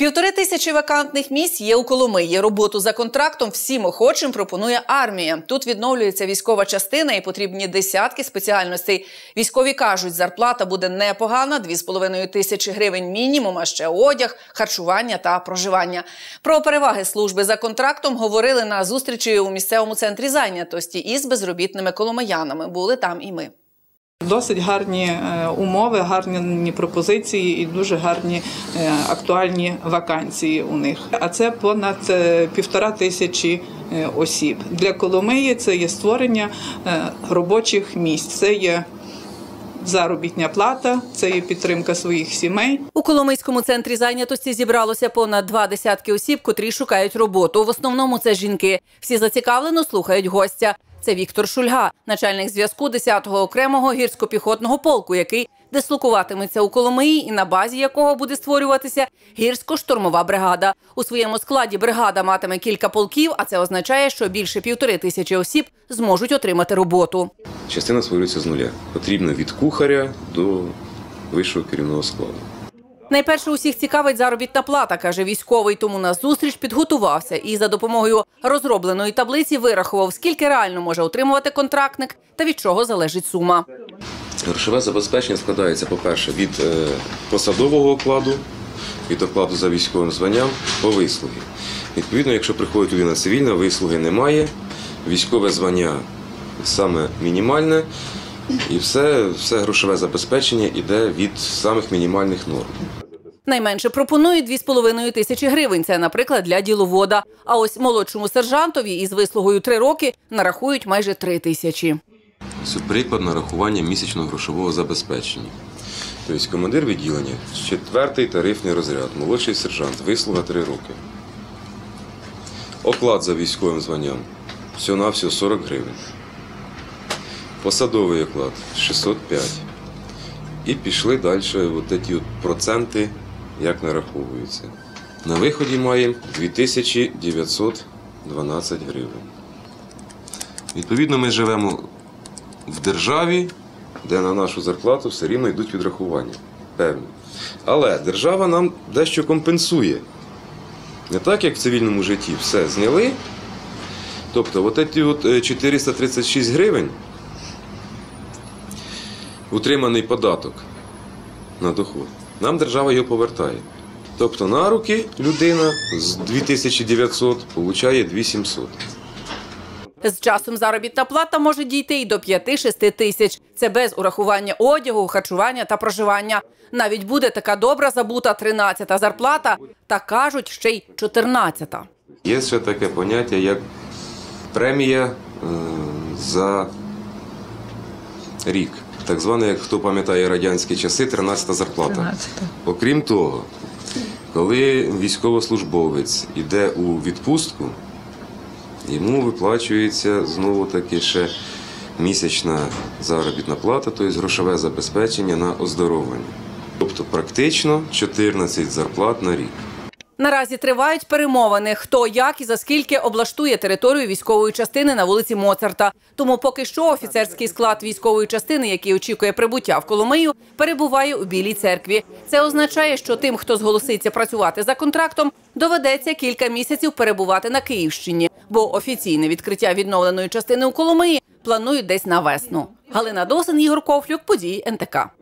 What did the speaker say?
Півтори тисячі вакантних місць є у Коломиї. Роботу за контрактом всім охочим пропонує армія. Тут відновлюється військова частина і потрібні десятки спеціальностей. Військові кажуть, зарплата буде непогана 2,5 тисячі гривень мінімум, а ще одяг, харчування та проживання. Про переваги служби за контрактом говорили на зустрічі у місцевому центрі зайнятості із безробітними коломиянами. Були там і ми. Досить гарні е, умови, гарні пропозиції і дуже гарні е, актуальні вакансії у них. А це понад е, півтора тисячі осіб. Для Коломиї це є створення робочих місць. Це є Заробітня плата, це є підтримка своїх сімей. У Коломийському центрі зайнятості зібралося понад два десятки осіб, котрі шукають роботу. В основному це жінки. Всі зацікавлено слухають гостя. Це Віктор Шульга, начальник зв'язку 10-го окремого гірсько-піхотного полку, який дислокуватиметься у Коломиї, і на базі якого буде створюватися гірсько-штурмова бригада. У своєму складі бригада матиме кілька полків, а це означає, що більше півтори тисячі осіб зможуть отримати роботу. Частина створюється з нуля. Потрібно від кухаря до вищого керівного складу. Найперше усіх цікавить заробітна плата, каже військовий. Тому на зустріч підготувався і за допомогою розробленої таблиці вирахував, скільки реально може отримувати контрактник та від чого залежить сума. Грошове забезпечення складається, по-перше, від е, посадового окладу, від окладу за військовим званням по вислуги. Відповідно, якщо приходить людина цивільна, вислуги немає, військове звання саме мінімальне, і все, все грошове забезпечення йде від самих мінімальних норм. Найменше пропонують 2,5 тисячі гривень. Це, наприклад, для діловода. А ось молодшому сержантові із вислугою 3 роки нарахують майже 3 тисячі. Це приклад нарахування місячного грошового забезпечення. Тобто командир відділення, четвертий тарифний розряд, молодший сержант, вислуга 3 роки. Оклад за військовим званням всього-навсього 40 гривень. Посадовий оклад 605. І пішли далі от ці от проценти, як нараховуються. На виході маємо 2912 гривень. Відповідно, ми живемо в державі, де на нашу зарплату все рівно йдуть відрахування. Певні. Але держава нам дещо компенсує. Не так, як в цивільному житті все зняли. Тобто, от ці от 436 гривень утриманий податок на доход. Нам держава його повертає. Тобто на руки людина з 2900 отримує 2700. З часом заробітна плата може дійти і до 5-6 тисяч. Це без урахування одягу, харчування та проживання. Навіть буде така добра забута 13-та зарплата, та кажуть ще й 14-та. Є ще таке поняття, як премія е, за рік. Так звана, як хто пам'ятає радянські часи, 13-та зарплата. 13 Окрім того, коли військовослужбовець йде у відпустку, йому виплачується знову таки ще місячна заробітна плата, тобто грошове забезпечення на оздоровлення. Тобто практично 14 зарплат на рік. Наразі тривають перемовини, хто як і за скільки облаштує територію військової частини на вулиці Моцарта. Тому поки що офіцерський склад військової частини, який очікує прибуття в Коломию, перебуває у Білій церкві. Це означає, що тим, хто зголоситься працювати за контрактом, доведеться кілька місяців перебувати на Київщині, бо офіційне відкриття відновленої частини у Коломиї планують десь на весну. Галина Досин, Ігор Ковлюк, події НТК.